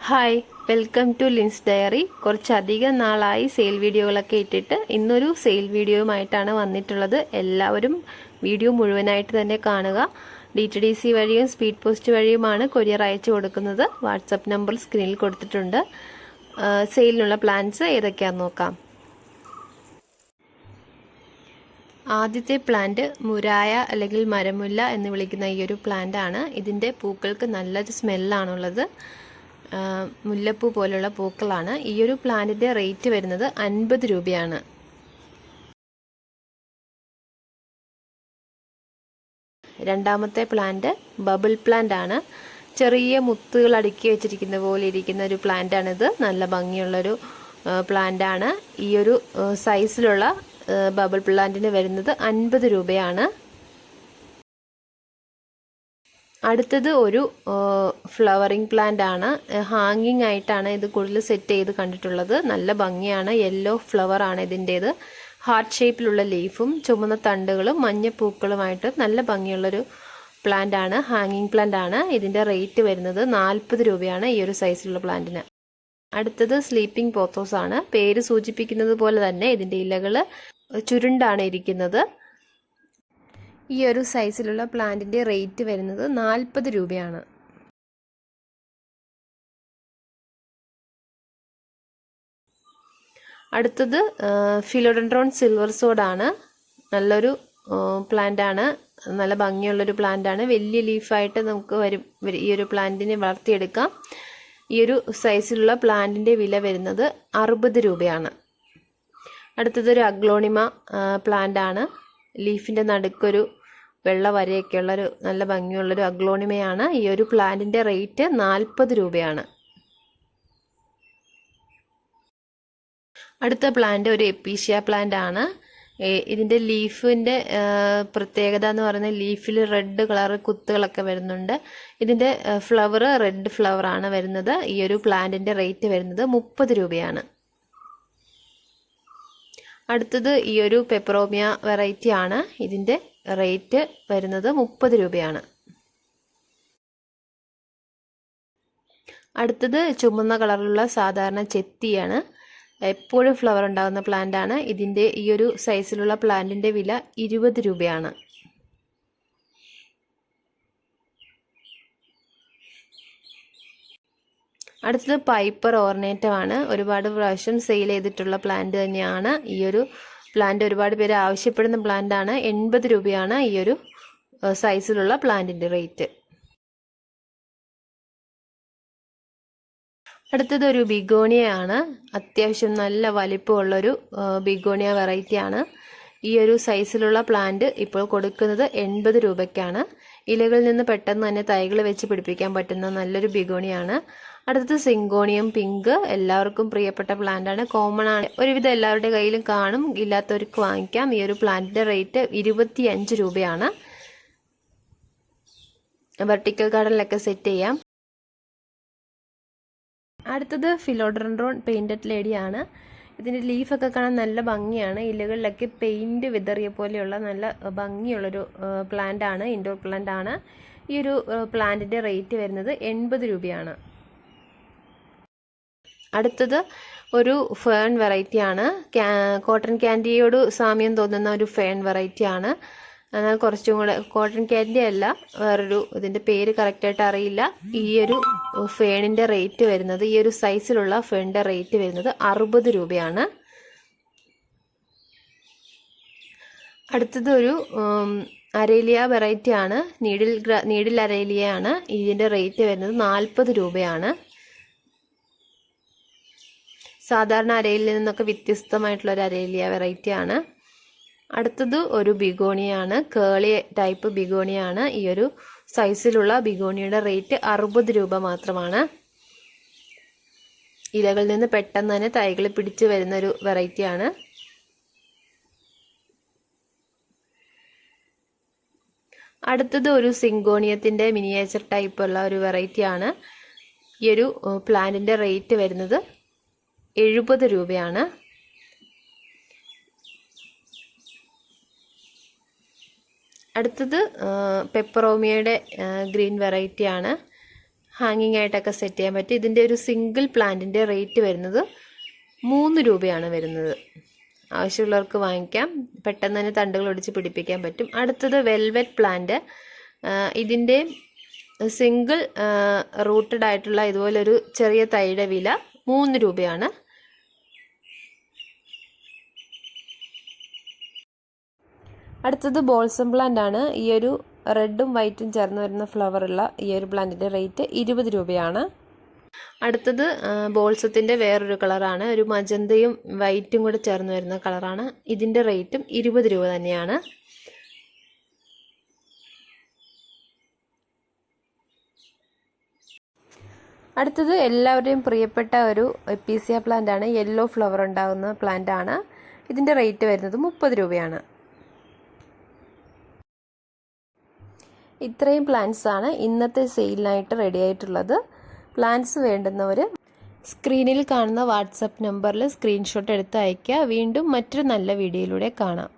Hi welcome to Lin's diary കുറച്ചധികം നാളായി sale വീഡിയോകളൊക്കെ ഇട്ടിട്ട് ഇന്നൊരു സെയിൽ വീഡിയോയുമായിട്ടാണ് വന്നിട്ടുള്ളത്. എല്ലാവരും വീഡിയോ മുഴുവനായിട്ട് തന്നെ കാണുക. ഡി ടി ഡി സി വഴിയും സ്പീഡ് പോസ്റ്റ് വഴിയുമാണ് കൊറിയർ അയച്ചു കൊടുക്കുന്നത്. വാട്സപ്പ് നമ്പർ സ്ക്രീനിൽ കൊടുത്തിട്ടുണ്ട്. സെയിലിനുള്ള പ്ലാൻസ് ഏതൊക്കെയാണെന്ന് നോക്കാം. ആദ്യത്തെ പ്ലാന്റ് മുരായ അല്ലെങ്കിൽ മരമുല്ല എന്ന് വിളിക്കുന്ന ഈ ഒരു പ്ലാന്റ് ആണ്. ഇതിന്റെ പൂക്കൾക്ക് നല്ലൊരു സ്മെല്ലാണുള്ളത് ആ, മുല്ലപ്പൂ പോലുള്ള പൂക്കളാണ്. ഈ ഒരു പ്ലാന്റിന്റെ റേറ്റ് വരുന്നത് അൻപത് രൂപയാണ്. രണ്ടാമത്തെ പ്ലാന്റ് ബബിൾ പ്ലാന്റ് ആണ്. ചെറിയ മുത്തുകൾ അടുക്കി വെച്ചിരിക്കുന്ന പോലെ ഇരിക്കുന്ന ഒരു പ്ലാന്റ് ആണിത്. നല്ല ഭംഗിയുള്ളൊരു പ്ലാന്റ് ആണ്. ഈ ഒരു സൈസിലുള്ള ബബിൾ പ്ലാന്റിന് വരുന്നത് അൻപത് രൂപയാണ്. അടുത്തത് ഒരു ഫ്ലവറിങ് പ്ലാന്റ് ആണ്. ഹാങ്ങിങ് ആയിട്ടാണ് ഇത് കൂടുതൽ സെറ്റ് ചെയ്ത് കണ്ടിട്ടുള്ളത്. നല്ല ഭംഗിയാണ്. യെല്ലോ ഫ്ലവർ ആണ് ഇതിന്റേത്. ഹാർട്ട് ഷേപ്പിലുള്ള ലീഫും ചുമന്ന തണ്ടുകളും മഞ്ഞ പൂക്കളുമായിട്ട് നല്ല ഭംഗിയുള്ളൊരു പ്ലാന്റ് ആണ്. ഹാങ്ങിങ് പ്ലാന്റ് ആണ്. ഇതിന്റെ റേറ്റ് വരുന്നത് നാൽപ്പത് രൂപയാണ് ഈ ഒരു സൈസിലുള്ള പ്ലാന്റിന് അടുത്തത് സ്ലീപ്പിംഗ് പോത്തോസ് ആണ്. പേര് സൂചിപ്പിക്കുന്നത് പോലെ തന്നെ ഇതിന്റെ ഇലകൾ ചുരുണ്ടാണ് ഇരിക്കുന്നത്. ഈ ഒരു സൈസിലുള്ള പ്ലാന്റിന്റെ റേറ്റ് വരുന്നത് നാൽപ്പത് രൂപയാണ്. അടുത്തത് ഫിലോഡൻഡ്രോൺ സിൽവർ സോഡാണ് നല്ലൊരു പ്ലാന്റ് ആണ്. നല്ല ഭംഗിയുള്ളൊരു പ്ലാന്റ് ആണ്. വലിയ ലീഫായിട്ട് നമുക്ക് വരും ഈ ഒരു പ്ലാന്റിനെ വളർത്തിയെടുക്കാം. ഈ ഒരു സൈസിലുള്ള പ്ലാന്റിന്റെ വില വരുന്നത് അറുപത് രൂപയാണ്. അടുത്തത് ഒരു അഗ്ലോണിമ പ്ലാന്റ് ആണ്. ലീഫിന്റെ നടുക്കൊരു വെള്ള വരയൊക്കെയുള്ളൊരു നല്ല ഭംഗിയുള്ളൊരു അഗ്ലോണിമയാണ്. ഈ ഒരു പ്ലാന്റിന്റെ റേറ്റ് നാൽപ്പത് രൂപയാണ്. അടുത്ത പ്ലാന്റ് ഒരു എപ്പീഷ്യ പ്ലാന്റ് ആണ് ഇതിന്റെ ലീഫിന്റെ പ്രത്യേകത എന്ന് പറയുന്നത് ലീഫിൽ റെഡ് കളർ കുത്തുകളൊക്കെ വരുന്നുണ്ട്. ഇതിന്റെ ഫ്ലവർ റെഡ് ഫ്ലവർ ആണ് വരുന്നത്. ഈ ഒരു പ്ലാന്റിന്റെ റേറ്റ് വരുന്നത് മുപ്പത് രൂപയാണ്. അടുത്തത് ഈ ഒരു പെപ്പറോമിയ വെറൈറ്റി ആണ് ഇതിന്റെ റേറ്റ് വരുന്നത് മുപ്പത് രൂപയാണ്. അടുത്തത് ചുമന്ന കളറിലുള്ള സാധാരണ ചെത്തിയാണ്. എപ്പോഴും ഫ്ലവർ ഉണ്ടാകുന്ന പ്ലാന്റ് ആണ്. ഇതിന്റെ ഈ ഒരു സൈസിലുള്ള പ്ലാന്റിന്റെ വില ഇരുപത് രൂപയാണ്. അടുത്തത് പൈപ്പർ ഓർണേറ്റമാണ് ഒരുപാട് പ്രാവശ്യം സെയിൽ ചെയ്തിട്ടുള്ള പ്ലാന്റ് തന്നെയാണ് ഈ ഒരു പ്ലാന്റ് ഒരുപാട് പേര് ആവശ്യപ്പെടുന്ന പ്ലാന്റ് ആണ്. എൺപത് രൂപയാണ് ഈ ഒരു സൈസിലുള്ള പ്ലാന്റിന്റെ റേറ്റ് അടുത്തത് ഒരു ബിഗോണിയ ആണ്. അത്യാവശ്യം നല്ല വലിപ്പമുള്ളൊരു ബിഗോണിയ വെറൈറ്റി ആണ്. ഈ ഒരു സൈസിലുള്ള പ്ലാന്റ് ഇപ്പോൾ കൊടുക്കുന്നത് എൺപത് രൂപയ്ക്കാണ്. ഇലകളിൽ നിന്ന് പെട്ടെന്ന് തന്നെ തൈകൾ വെച്ച് പിടിപ്പിക്കാൻ പറ്റുന്ന നല്ലൊരു ബിഗോണിയാണ്. അടുത്തത് സിങ്കോണിയം പിങ്ക് എല്ലാവർക്കും പ്രിയപ്പെട്ട പ്ലാന്റാണ് കോമൺ ആണ്. ഒരുവിധം എല്ലാവരുടെ കയ്യിലും കാണും. ഇല്ലാത്തവർക്ക് വാങ്ങിക്കാം. ഈ ഒരു പ്ലാന്റിന്റെ റേറ്റ് ഇരുപത്തി അഞ്ച് രൂപയാണ്. വെർട്ടിക്കൽ ഗാർഡനിലൊക്കെ സെറ്റ് ചെയ്യാം. അടുത്തത് ഫിലോഡ്രൻഡ്രോൺ പെയിന്റഡ് ലേഡി ആണ് ഇതിന്റെ ലീഫൊക്കെ കാണാൻ നല്ല ഭംഗിയാണ്. ഇലകളിലൊക്കെ പെയിന്റ് വിതറിയ പോലെയുള്ള നല്ല ഭംഗിയുള്ളൊരു പ്ലാന്റ് ആണ് ഇൻഡോർ പ്ലാന്റ് ആണ്. ഈ ഒരു പ്ലാന്റിന്റെ റേറ്റ് വരുന്നത് എൺപത് രൂപയാണ്. അടുത്തത് ഒരു ഫേൺ വെറൈറ്റിയാണ് കോട്ടൺ ക്യാൻഡിയോട് സാമ്യം തോന്നുന്ന ഒരു ഫേൺ വെറൈറ്റി ആണ്. എന്നാൽ കുറച്ചും കൂടെ കോട്ടൺ ക്യാൻഡി അല്ല വേറൊരു ഇതിന്റെ പേര് കറക്റ്റായിട്ട് അറിയില്ല. ഈ ഒരു ഫേണിന്റെ റേറ്റ് വരുന്നത് ഈ ഒരു സൈസിലുള്ള ഫേണിന്റെ റേറ്റ് വരുന്നത് അറുപത് രൂപയാണ്. അടുത്തത് ഒരു അരേലിയ വെറൈറ്റി ആണ്. നീഡിൽ നീഡിൽ അരേലിയ ആണ് ഇതിന്റെ റേറ്റ് വരുന്നത് നാൽപ്പത് രൂപയാണ്. സാധാരണ അരയിൽ നിന്നൊക്കെ വ്യത്യസ്തമായിട്ടുള്ള ഒരു അരേലിയ വെറൈറ്റി ആണ്. അടുത്തത് ഒരു ബിഗോണിയാണ്. കേളി ടൈപ്പ് ബിഗോണിയാണ്. ഈ ഒരു സൈസിലുള്ള ബിഗോണിയുടെ റേറ്റ് അറുപത് രൂപ മാത്രമാണ്. ഇലകളിൽ നിന്ന് പെട്ടെന്ന് തന്നെ തൈകൾ പിടിച്ചു ഒരു വെറൈറ്റിയാണ് അടുത്തത് ഒരു സിങ്കോണിയത്തിന്റെ മിനിയേച്ചർ ടൈപ്പ് ഉള്ള ഒരു വെറൈറ്റി ആണ്. ഈ ഒരു പ്ലാന്റിന്റെ റേറ്റ് വരുന്നത് എഴുപത് രൂപയാണ്. അടുത്തത് പെപ്പറോമിയയുടെ ഗ്രീൻ വെറൈറ്റി ആണ്. ഹാങ്ങിങ് ആയിട്ടൊക്കെ സെറ്റ് ചെയ്യാൻ പറ്റും. ഇതിന്റെ ഒരു സിംഗിൾ പ്ലാന്റിന്റെ റേറ്റ് വരുന്നത് മൂന്ന് രൂപയാണ് വരുന്നത്. ആവശ്യമുള്ളവർക്ക് വാങ്ങിക്കാം. പെട്ടെന്ന് തന്നെ തണ്ടുകൾ ഒടിച്ച് പിടിപ്പിക്കാൻ പറ്റും. അടുത്തത് വെൽവെറ്റ് പ്ലാന്റ്. ഇതിന്റെ സിംഗിൾ റൂട്ടഡ് ആയിട്ടുള്ള ഇതുപോലൊരു ചെറിയ തൈയുടെ വില മൂന്ന് രൂപയാണ്. അടുത്തത് ബോൾസം പ്ലാന്റ് ആണ്. ഈ ഒരു റെഡും വൈറ്റും ചേർന്ന് വരുന്ന ഫ്ലവർ ഉള്ള ഈ ഒരു പ്ലാന്റിന്റെ റേറ്റ് ഇരുപത് രൂപയാണ്. അടുത്തത് ബോൾസത്തിന്റെ വേറൊരു കളറാണ് ഒരു മജന്തയും വൈറ്റും കൂടെ ചേർന്ന് വരുന്ന കളറാണ് ഇതിന്റെ റേറ്റും ഇരുപത് രൂപ തന്നെയാണ്. അടുത്തത് എല്ലാവരുടെയും പ്രിയപ്പെട്ട ഒരു എപ്പീസിയ പ്ലാന്റ് ആണ്. യെല്ലോ ഫ്ലവർ ഉണ്ടാകുന്ന പ്ലാന്റ് ആണ്. ഇതിന്റെ റേറ്റ് വരുന്നത് മുപ്പത് രൂപയാണ്. ഇത്രയും പ്ലാന്റ്സ് ആണ് ഇന്നത്തെ സെയിലിനായിട്ട് റെഡി ആയിട്ടുള്ളത്. പ്ലാന്റ്സ് വേണ്ടുന്നവർ സ്ക്രീനിൽ കാണുന്ന വാട്സപ്പ് നമ്പറിൽ സ്ക്രീൻഷോട്ട് എടുത്ത് അയയ്ക്കുക. വീണ്ടും മറ്റൊരു നല്ല വീഡിയോയിലൂടെ കാണാം.